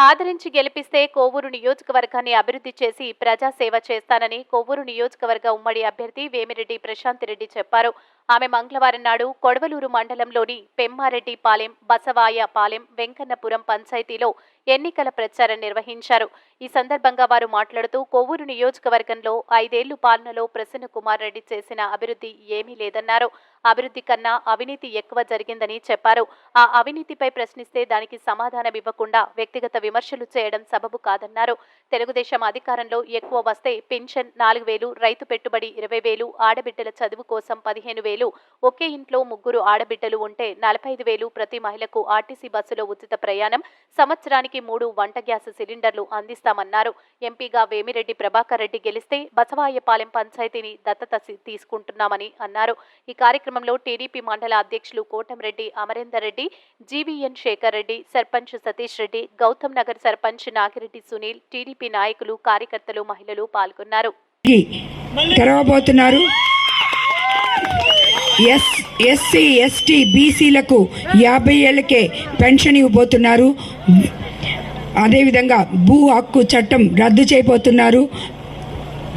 ఆదరించి గెలిపిస్తే కోవూరు నియోజకవర్గాన్ని అభివృద్ధి చేసి ప్రజాసేవ చేస్తానని కోవూరు నియోజకవర్గ ఉమ్మడి అభ్యర్థి వేమిరెడ్డి ప్రశాంత్ రెడ్డి చెప్పారు. ఆమె మంగళవారం నాడు కొడవలూరు మండలంలోని పెమ్మారెడ్డి పాలెం వెంకన్నపురం పంచాయతీలో ఎన్నికల ప్రచారం నిర్వహించారు. ఈ సందర్భంగా వారు మాట్లాడుతూ కొవ్వూరు నియోజకవర్గంలో ఐదేళ్ళు పాలనలో ప్రసన్న కుమార్ రెడ్డి చేసిన అభివృద్ధి ఏమీ లేదన్నారు. అభివృద్ధి కన్నా అవినీతి ఎక్కువ జరిగిందని చెప్పారు. ఆ అవినీతిపై ప్రశ్నిస్తే దానికి సమాధానం ఇవ్వకుండా వ్యక్తిగత విమర్శలు చేయడం సబబు కాదన్నారు. తెలుగుదేశం అధికారంలో ఎక్కువ వస్తే పెన్షన్ నాలుగు వేలు రైతు పెట్టుబడి ఇరవై వేలు ఆడబిడ్డల చదువు కోసం పదిహేను వేలు ఒకే ఇంట్లో ముగ్గురు ఆడబిడ్డలు ఉంటే నలభై ఐదు వేలు ప్రతి మహిళకు ఆర్టీసీ బస్సులో ఉచిత ప్రయాణం. సంవత్సరానికి మూడు వంట గ్యాస్ సిలిండర్లు అందిస్తామన్నారు. ఎంపీగా వేమిరెడ్డి ప్రభాకర్ రెడ్డి గెలిస్తే బసవాయపాలెం పంచాయతీని దత్తత తీసుకుంటున్నామని అన్నారు. ఈ కార్యక్రమంలో టీడీపీ మండల అధ్యక్షులు కోటంరెడ్డి అమరేందర్ రెడ్డి జీవీఎన్ శేఖర్ రెడ్డి సర్పంచ్ సతీష్ రెడ్డి గౌతమ్ నగర్ సర్పంచ్ నాగిరెడ్డి సునీల్ టీడీపీ నాయకులు కార్యకర్తలు మహిళలు పాల్గొన్నారు. తెరవబోతున్నారు. ఎస్ ఎస్సీ ఎస్టీ బీసీలకు యాభై ఏళ్ళకే పెన్షన్ ఇవ్వబోతున్నారు. అదేవిధంగా భూ హక్కు చట్టం రద్దు చేయబోతున్నారు.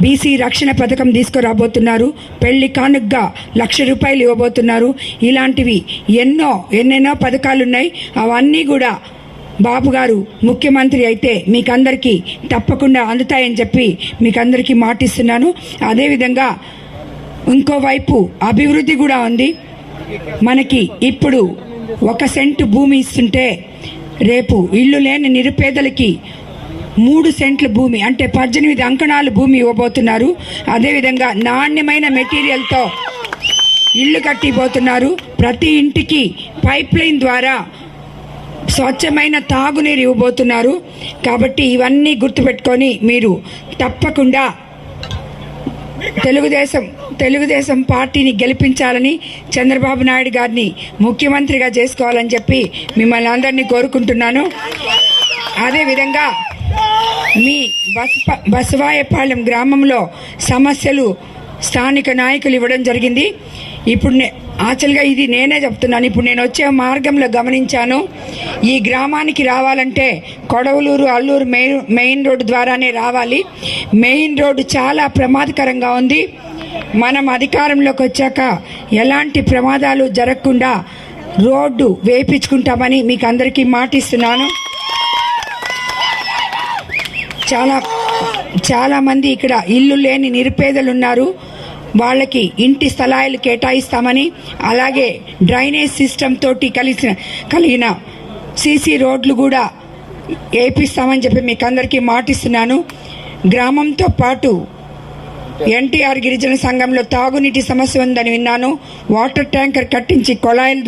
బీసీ రక్షణ పథకం తీసుకురాబోతున్నారు. పెళ్ళి కానుగ్గా లక్ష రూపాయలు ఇవ్వబోతున్నారు. ఇలాంటివి ఎన్నో ఎన్నెన్నో పథకాలు ఉన్నాయి అవన్నీ కూడా బాబు గారు ముఖ్యమంత్రి అయితే మీకందరికీ తప్పకుండా అందుతాయని చెప్పి మీకందరికీ మాటిస్తున్నాను. అదేవిధంగా ఇంకోవైపు అభివృద్ధి కూడా ఉంది. మనకి ఇప్పుడు ఒక సెంటు భూమి ఇస్తుంటే రేపు ఇల్లు లేని నిరుపేదలకి మూడు సెంట్ల భూమి అంటే పద్దెనిమిది అంకణాలు భూమి ఇవ్వబోతున్నారు. అదేవిధంగా నాణ్యమైన మెటీరియల్తో ఇల్లు కట్టిపోతున్నారు ప్రతి ఇంటికి పైప్ లైన్ ద్వారా స్వచ్ఛమైన తాగునీరు ఇవ్వబోతున్నారు. కాబట్టి ఇవన్నీ గుర్తుపెట్టుకొని మీరు తప్పకుండా తెలుగుదేశం తెలుగుదేశం పార్టీని గెలిపించాలని చంద్రబాబు నాయుడు గారిని ముఖ్యమంత్రిగా చేసుకోవాలని చెప్పి మిమ్మల్ని అందరినీ కోరుకుంటున్నాను. అదేవిధంగా మీ బస్ బసవాయపాలెం గ్రామంలో సమస్యలు స్థానిక నాయకులు ఇవ్వడం జరిగింది. ఇప్పుడు నే యాక్చువల్గా ఇది నేనే చెప్తున్నాను. ఇప్పుడు నేను వచ్చే మార్గంలో గమనించాను. ఈ గ్రామానికి రావాలంటే Kodavaluru Alluru main main road ద్వారానే రావాలి. మెయిన్ రోడ్డు చాలా ప్రమాదకరంగా ఉంది. మనం అధికారంలోకి వచ్చాక ఎలాంటి ప్రమాదాలు జరగకుండా రోడ్డు వేయించుకుంటామని మీకు అందరికీ మాటిస్తున్నాను. చాలా చాలామంది ఇక్కడ ఇల్లు లేని నిరుపేదలు ఉన్నారు. వాళ్ళకి ఇంటి స్థలాలు కేటాయిస్తామని అలాగే డ్రైనేజ్ సిస్టమ్ తోటి కలిసిన కలిగిన సీసీ రోడ్లు కూడా వేపిస్తామని చెప్పి మీకు అందరికీ మాటిస్తున్నాను. గ్రామంతో పాటు ఎన్టీఆర్ గిరిజన సంఘంలో తాగునీటి సమస్య ఉందని విన్నాను. వాటర్ ట్యాంకర్ కట్టించి కొళాయిల